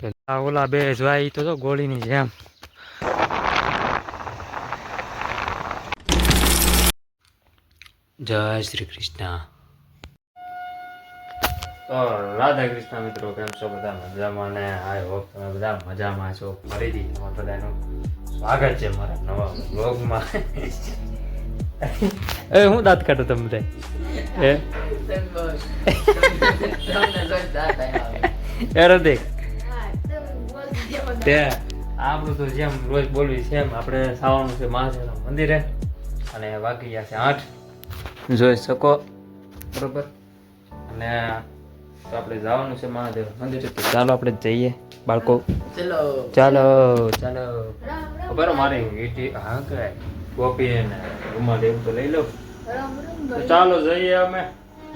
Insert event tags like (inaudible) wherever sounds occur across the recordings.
ઓલા બે જવાય તો જો ગોળીની જેમ. જય શ્રી કૃષ્ણ. તો રાધા કૃષ્ણ મિત્રો કેમ છો બધા? મજામાં ને? આઈ હોપ તમે બધા મજામાં છો. ફરીથી બધાનું સ્વાગત છે મારા નવા બ્લોગમાં એ હું દાંત કાઢું તમે બધા (laughs) એ? એ રતિક તે આપણું તો જેમ રોજ બોલવી છે એમ આપણે સાવાનું છે મહાદેવના મંદિરે અને વાગી ગયા છે આઠ. જોઈ શકો. બરોબર? અને તો આપણે જવાનું છે મહાદેવ મંદિરે. તો ચાલો આપણે જઈએ. બાળકો. ચાલો. ચાલો ચાલો. ખબર મારે વીટી હા કે કોપી ને રૂમાલ એવું તો લઈ લો. તો ચાલો જઈએ અમે.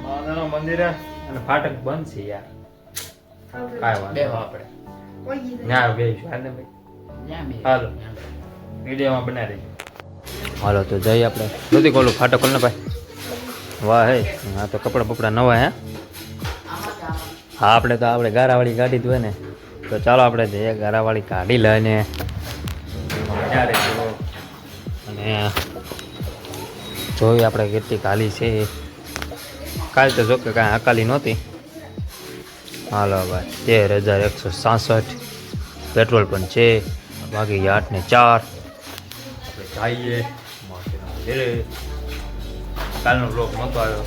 મહાદેવના મંદિરે અને ફાટક બંધ છે યાર. કાંઈ વાંધો આપણે ના બેસું ને ભાઈ હાલો. વિડીયોમાં હાલો તો જઈએ આપણે. નથી કોલું ફાટો ખોલ ને ભાઈ? વાહ હે. હા તો કપડા બપડા નવા હે. હા આપણે તો આપણે ગારાવાળી ગાડી જ ને. તો ચાલો આપણે જઈએ ગારાવાળી ગાડી લઈને. અને જોઈએ આપણે કેટલી કાલી છે. કાલ તો જો કે કાંઈ અકાલી નહોતી. હાલો ભાઈ. તેર હજાર એકસો સાસઠ. પેટ્રોલ પણ છે. વાગી આઠ ને ચાર. આપણે જઈએ માતાના મંદિરે કાલનો બ્લોક નહોતો આવ્યો.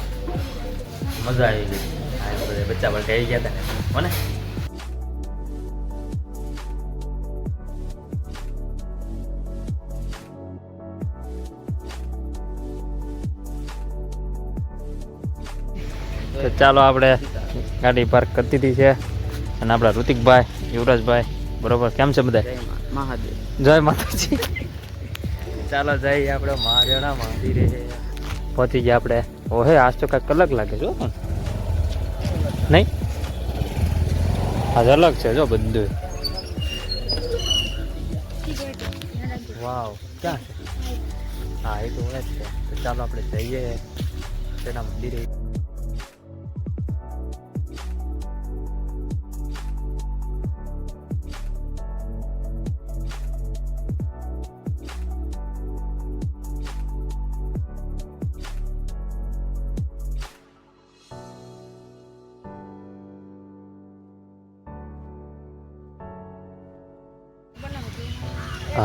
મજા આવી ગઈ. બચ્ચા બચ્ચા આવી ગયા હતા. મને તો ચાલો આપણે ગાડી પાર્ક કરી દીધી છે. અને આપણા ઋતિકભાઈ યુવરાજભાઈ બરોબર. કેમ છે બધા? જય મહાદેવ. જય માતાજી. ચાલો જઈએ આપણે મહાદેવના મંદિરે. પહોંચી ગયા આપણે. ઓહે આજ તો કાંઈક અલગ લાગે જો નહીં? આજ અલગ છે જો બધું. વાવ ક્યાં છે? હા એ તો હોય જ છે. તો ચાલો આપણે જઈએ. તેના મંદિરે.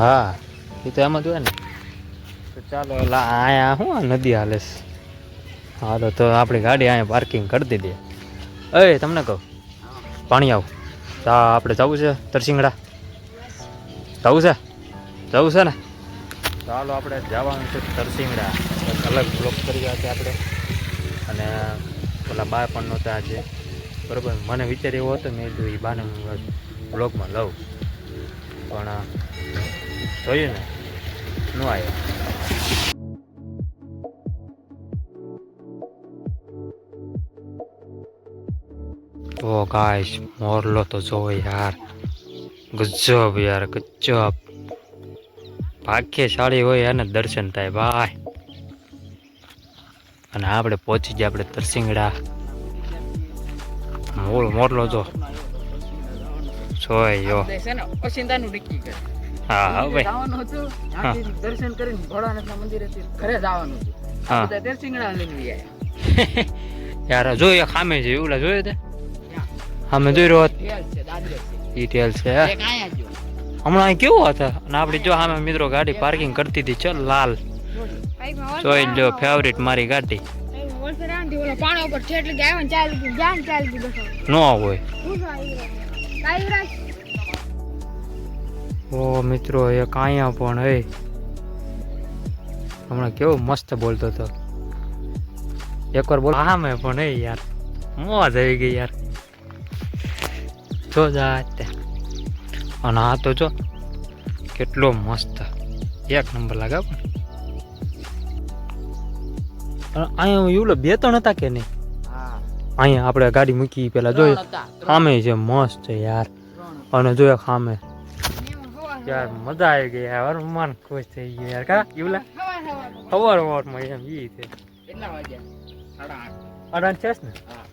હા. એ તો એમ જ હોય ને. તો ચાલો એટલે અહીંયા શું નદી હાલે હાલો, તો આપણી ગાડી અહીંયા પાર્કિંગ કરી દીધી. અરે તમને કહું, પાણી આવું. તો આપણે જવું છે તરસિંગડા. જવું છે? જવું છે ને? ચાલો, આપણે જવાનું છે તરસિંગડા. અલગ બ્લોક કર્યા છે આપણે. અને પેલા બા પણ નહોતા આજે બરોબર? મને વિચાર એવો હતો, મેં કીધું એ બાને બ્લોગમાં લઉં. પણ જોયું ને. નો આવ્યો ઓ ગાઈસ, મોરલો તો જો યાર. ગજબ યાર, ગજબ. ભાગ્યશાળી હોય એને દર્શન થાય, ભાઈ. અને આપણે પહોંચી ગયા આપણે તરસિંગડા. મોર મોરલો જો. જોઈ હા હા ભાઈ. જવાનું હતું ત્યાંથી દર્શન કરીને ભોળાનાથના મંદિરેથી ઘરે જવાનું હતું હા. (laughs) આ બધા દર્શિંગડા લઈને ગયા યાર જોઈએ ખામે છે એવું જોયું તે? ક્યાં? સામે જોઈ રહ્યો રિયલ છે હમણાં અહીં કેવું હતા? અને આપણે જો સામે મિત્રો ગાડી પાર્કિંગ કરતી હતી ચલ લાલ. જોઈ લો ફેવરિટ મારી ગાડી. પાણી ઉપર છે એટલે ગયા ને ચાલી ગયું જ્યાં ચાલી ગયું બસો ન હોય. ઓ મિત્રો એક અહીંયા પણ હે. હમણાં કેવો મસ્ત બોલતો હતો. એકવાર બોલ હા મેં પણ હે યાર. મોજ આવી ગઈ યાર. જો જા તે અને આ તો જો કેટલો મસ્ત. એક નંબર લાગે હો પણ. અહીંયા એવું બે ત્રણ હતા કે નહીં? અહીંયા આપણે ગાડી મૂકી પેલા જોઈએ સામે છે મસ્ત છે યાર. અને જોયો સામે યાર મજા આવી ગઈ યાર. મન ખુશ થઈ ગયું યાર. કા? યુલા ખબર ખબરમાં એમ ઈ છે. કેટલા વાગ્યા? અડાન છે ને? હા.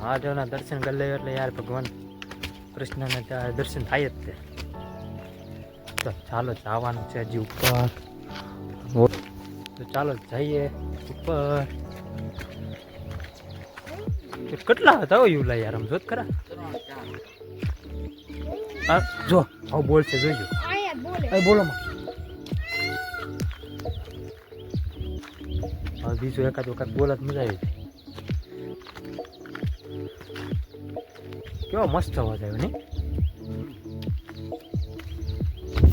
મહાદેવના દર્શન કરી લઈએ એટલે યાર ભગવાન કૃષ્ણને ત્યાં દર્શન થાય જ તે. તો ચાલો જવાનું છે હજી ઉપર. તો ચાલો જઈએ ઉપર. કેટલા હતા હો યુલા યાર? આમ જોત ખરા. હા જો આવું બોલશે જોઈજો બોલે. અહીં બોલો માં. હવે બીજું એકાદ વખત બોલત મજા આવી જાય. કેવો મસ્ત અવાજ આવ્યો નહીં?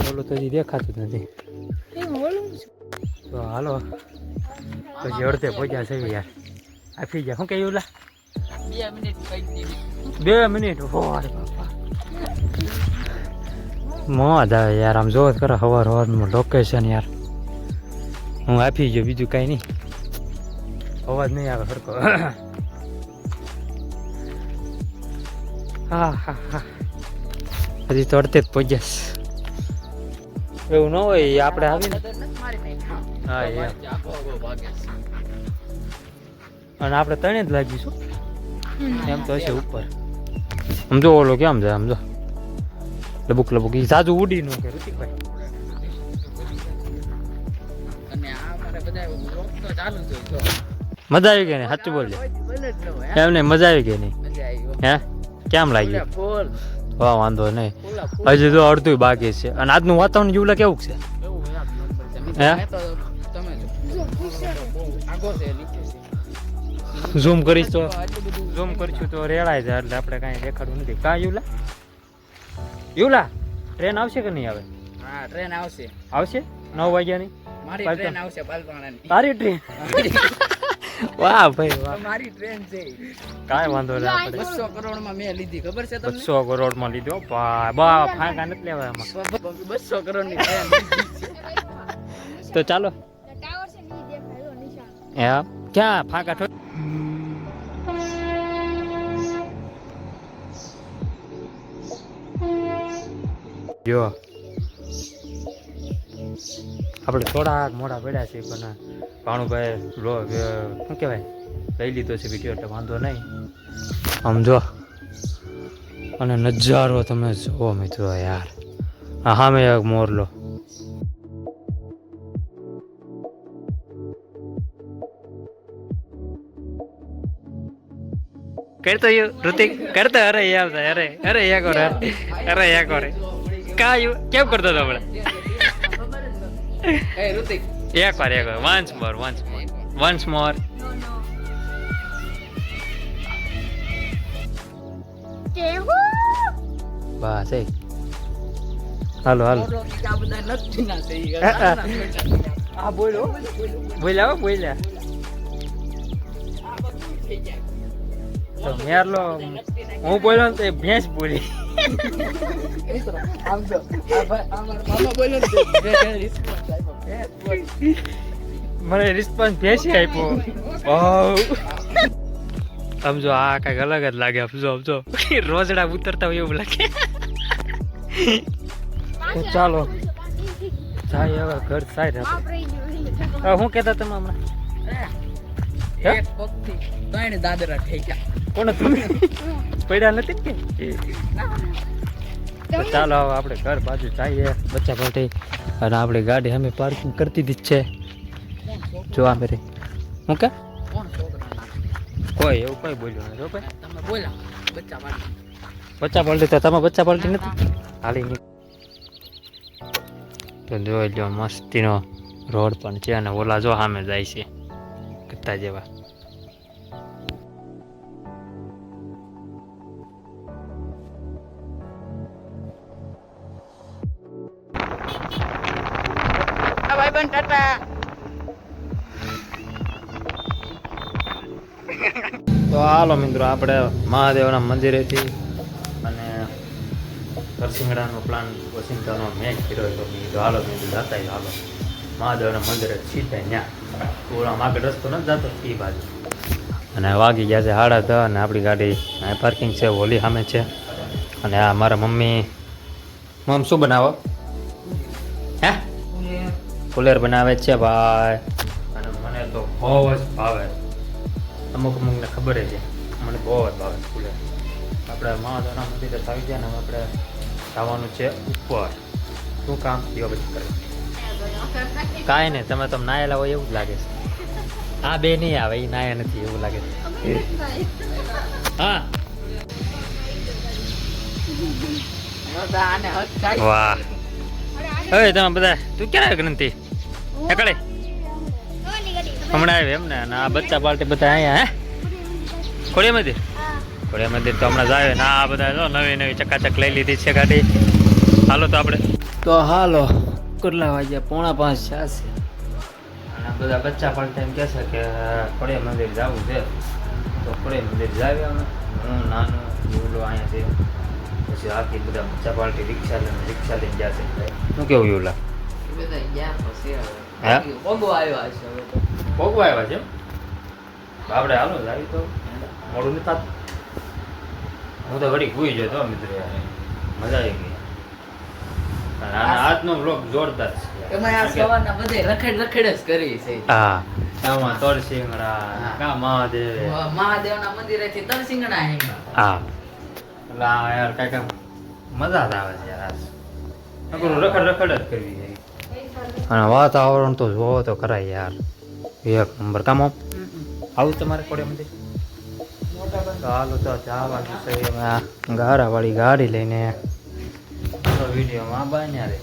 બોલો તો હજી દેખાતું જ નથી. એ બોલું તો હાલો. પછી અડધે પહોંચ્યા છે યાર. આપી ગયા. શું કહ્યું લા? બે મિનિટ બે મિનિટ. હો મોજ આવે યાર, આમ જોત કરો હવાર હવારનું લોકેશન યાર. હું આપી ગયો, બીજું કાંઈ નહીં. અવાજ નહીં આવે સરખો. હા હા હા. હજી તો અડધે જ પહોંચ્યાસ એવું ન હોય આપણે આવીને. હા. અને આપણે ત્રણે જ લાગીશું. એમ તો હશે ઉપર. સમજો ઓલો કેમ જાય સમજો લબુક લબુક. ઈ સાજુ ઉડી નું કે ઋતિકભાઈ. મજા આવી ગઈ ને? સાચું બોલજે કોઈ બોલે જ ન હોય, હા. એમ નહીં? મજા આવી ગઈ નહીં હો. કેમ લાગી વાહ વાંધો નહીં. હજી તો અડધું બાકી છે. અને આજનું વાતાવરણ જીવલા કેવું છે? છે. હે? છે છે ઝૂમ કરીશ તો. ઝૂમ કરીશું તો રેડાય જાય એટલે આપણે કાંઈ દેખાડવું નથી. કાં યુલા? યુલા ટ્રેન આવશે કે નહીં આવે હા ટ્રેન આવશે. આવશે? નવ વાગ્યાની? મારી ટ્રેન આવશે પાલપાણાની તારી ટ્રેન? (laughs) વાહ ભાઈ વાહ. મારી ટ્રેન છે. કાંઈ વાંધો નહીં આપણે બસો કરોડમાં મેં લીધી ખબર છે તમને? બસો કરોડમાં લીધો? બા બા ફાંકા નથી લેવા એમાં બસો કરોડની ટ્રેન તો ચાલો. ટાવર છે નહીં દેખાયો નિશાન એમ ક્યાં ફાંકા જો. આપણે થોડાક મોડા પડ્યા છે પણ ભાણુભાઈ લો શું કહેવાય? લઈ લીધો છે વીડિયો એટલે વાંધો નહીં. આમ જો. અને નજારો તમે જુઓ મિત્રો યાર. હા મેં એક મોરલો કરતો ઋતિક, કરતો અરે યાર અરે અરે યા કરે અરે યા કરે. કા યુ કેમ કરતો હતો હમણાં? (laughs) એ ઋતિક એક વાર એક વાર. Once more once more once more બસ એ. હાલો હાલો. બોલ્યા હો બોલ્યા. તો મેરલો, હું બોલ્યો ને તો ભેંસ બોલી. મને રિસ્પોન્સ ભેંસી આપ્યો. બહુ સમજો આ કંઈક અલગ જ લાગે સમજો સમજો રોજડા ઉતરતા હોય એવું લાગે. ચાલો. જાય હવે ઘર ગયું હું કહેતા તમે હમણાં? એક પગથી ત્રણ દાદરા થઈ કોણ તમે પડ્યા નથી કે? ચાલો હવે આપણે ઘર બાજુ જઈએ બચ્ચા માટે અને આપણી ગાડી અમે પાર્કિંગ કરતી જ છે. જો આ મેરે. હું કે? કોઈ એવું કોઈ બોલ્યું નથી ભાઈ. તમે બોલ્યા બચ્ચા માટે બચ્ચા પલટી તો તમે બચ્ચા પલટી નથી? હાલી નહીં તો જોઈ લો મસ્તીનો રોડ પણ છે અને ઓલા જો સામે જાય છે. કત્તા જેવા. તો હાલો મિત્રો આપણે મહાદેવના મંદિરેથી અને કરસિંગડાનો પ્લાન વસિંતાનો મેચ કર્યો હતો. મેં કીધું હાલો મિત્રો જતા હાલો. મહાદેવના મંદિરે છીતા ત્યાં પૂરા આગળ રસ્તો નથી જતો એ બાજુ. અને વાગી ગયા છે સાડા દસ અને આપણી ગાડી અહીં પાર્કિંગ છે હોલી સામે છે. અને આ મારા મમ્મી મમ શું બનાવો? હે? કુલેર બનાવે છે ભાઈ. અને મને તો બહુ જ ભાવે. અમુક અમુકને ખબર છે. મને બહુ જ ભાવે કુલેર આપણે મહાદાવના મંદિરે આવી ગયા ને આપણે જવાનું છે ઉપર. શું કામ? યો બધી કરે. કાંઈ નહીં તમે તમે નાયેલા હોય એવું જ લાગે છે. આ બે નહીં આવે એ નાયા નથી એવું લાગે છે. હા. વાહ. હવે તમે બધા તું ક્યારે ગ્રંથિ? એકડે હમણાં આવ્યો એમ ને અને આ બચ્ચા પાર્ટી બધા અહીંયા હે? ખોડિયા મંદિર? ખોડિયા મંદિર તો હમણાં જ આવે ને આ બધા જો નવી નવી ચકાચક લઈ લીધી છે ગાડી. હાલો તો આપણે. તો હાલો કેટલા વાગ્યા? પોણા પાંચ છે. અને આ બધા બચ્ચા પાર્ટી એમ કહે છે કે ખોડિયા મંદિર જવું છે. તો ખોડિયા મંદિર જાવી અમે. હું નાનું યુલો અહીંયા છે. પછી આખી બધા બચ્ચા પાર્ટી રિક્ષા લઈને રિક્ષા લઈને જશે શું કેવું યુલા બધા ગયા પછી હે? બોગો આવ્યા છે હવે તો. ભોગવા આવ્યા છે એમ? તો આપણે હાલો જાવી તો. મોડું થતું. હું તો વળી ભૂઈ જતો મિત્ર મજા આવી ગઈ. આજનો બ્લોગ જોરદાર છે. એમાં આ સવારના બધે રખડ રખડ જ કરી છે. હા. આમાં તરસિંગડા કા મહાદેવ. મહાદેવના મંદિરેથી તરસિંગડા હેંગા હા. એટલે આ યાર કાંઈક મજા જ આવે છે યાર રખડ રખડ જ કરવી છે. અને વાતાવરણ તો જોવો તો કરાય યાર. એક નંબર. કામ આવું તમારે કોડે મંદિર? હાલો તો જવાનું છે. ગારાવાળી ગાડી લઈને. વિડીયોમાં બાન્યા રે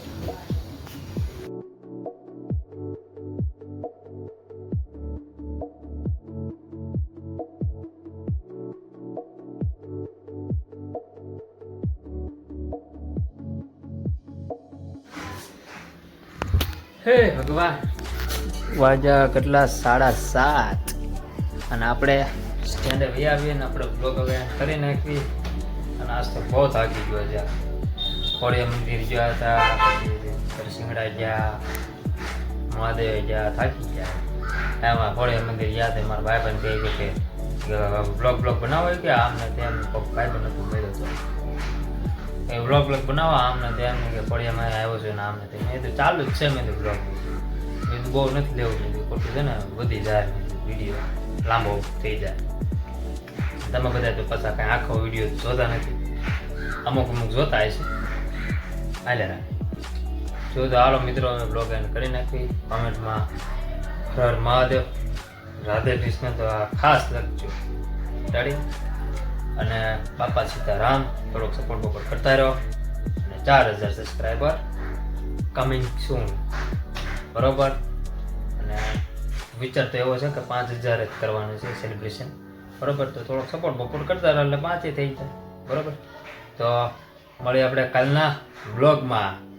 હે ભગવાન. વાજા કેટલા? સાડા સાત. અને આપણે સ્ટેન્ડ વી આવીએ ને આપણે બ્લોગ હવે કરી નાખવી અને આજ તો બહુ થાકી ગયો છે. ખોડિયા મંદિર ગયા હતા પછી ગયા મહાદેવ ગયા થાકી ગયા. એમાં ખોડિયા મંદિર ગયા હતા મારા ભાઈ પણ કહે કે બ્લોગ બ્લોગ બનાવો કે આમ ને તેમ. ભાઈ પણ નતું મળ્યો હતો એ બ્લોગ બ્લોગ બનાવવા આમ ને તેમ ને કે ખોડિયામાં આવ્યો છે ને આમ ને તેમ એ તો ચાલુ જ છે મેં તો બ્લોગ એ તો બહુ નથી લેવું. મેં ખોટું છે ને વધી જાય વીડિયો લાંબો થઈ જાય. તમે બધા તો પાછા કાંઈ આખો વીડિયો જોતા નથી. અમુક અમુક જોતા હશે. હાલે ના. જો તો હાલો મિત્રો, અમે બ્લોગ એન્ડ કરી નાખી. કોમેન્ટમાં હર મહાદેવ. રાધે કૃષ્ણ તો આ ખાસ લખજો. રેડી અને બાપા સીતારામ થોડોક સપોર્ટ બપોર્ટ કરતા રહ્યો. અને ચાર હજાર સબસ્ક્રાઈબર કમિંગ સૂન બરોબર? અને વિચાર તો એવો છે કે પાંચ હજાર જ કરવાનું છે સેલિબ્રેશન બરોબર? તો થોડોક સપોર્ટ બપોર્ટ કરતા રહો એટલે પાંચે થઈ જાય. બરોબર? તો મળીએ આપણે કાલના બ્લોગમાં